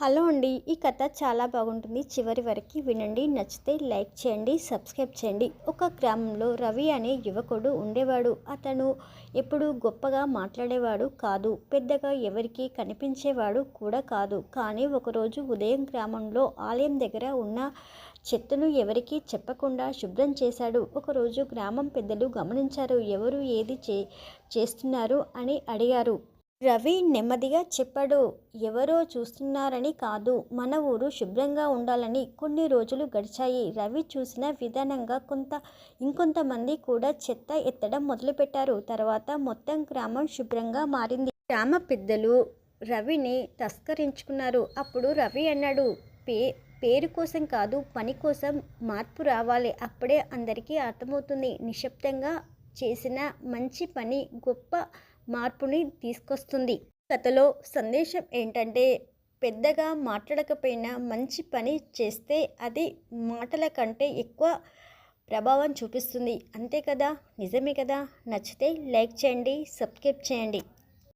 Hello అండి ఈ కథ చాలా బాగుంటుంది. చివరి వరకు వినండి నచ్చితే లైక్ చేయండి సబ్స్క్రైబ్ చేయండి. ఒక గ్రామంలో రవి అనే యువకుడు ఉండేవాడు. అతను ఎప్పుడు గొప్పగా మాట్లాడేవాడు కాదు. పెద్దగా ఎవరికి కనిపించేవాడు కూడా కాదు. కానీ ఒకరోజు ఉదయం గ్రామంలో ఆలయం దగ్గర ఉన్న చెత్తను ఎవరికీ చెప్పకుండా శుభ్రం చేశాడు. ఒకరోజు గ్రామం పెద్దలు గమనించారు ఎవరు ఏది చే చేస్తున్నారు అని అడిగారు. రవి నెమ్మదిగా చెప్పాడు. ఎవరో చూస్తున్నారని కాదు. మన ఊరు శుభ్రంగా ఉండాలని కొన్ని రోజులు గడిచాయి. రవి చూసిన విధానంగా కొంత ఇంకొంతమంది కూడా చెత్త ఎత్తడం మొదలుపెట్టారు. తర్వాత మొత్తం గ్రామం శుభ్రంగా మారింది. గ్రామ పెద్దలు రవిని తస్కరించుకున్నారు. అప్పుడు రవి అన్నాడు పే పేరు కోసం కాదు పని కోసం మార్పు రావాలి. అప్పుడే అందరికీ అర్థమవుతుంది. నిశ్శబ్దంగా చేసిన మంచి పని గొప్ప మార్పుని తీసుకొస్తుంది. కథలో సందేశం ఏంటంటే పెద్దగా మాట్లాడకపోయినా మంచి పని చేస్తే అది మాటల కంటే ఎక్కువ ప్రభావం చూపిస్తుంది. అంతే కదా? నిజమే కదా? నచ్చితే లైక్ చేయండి సబ్స్క్రైబ్ చేయండి.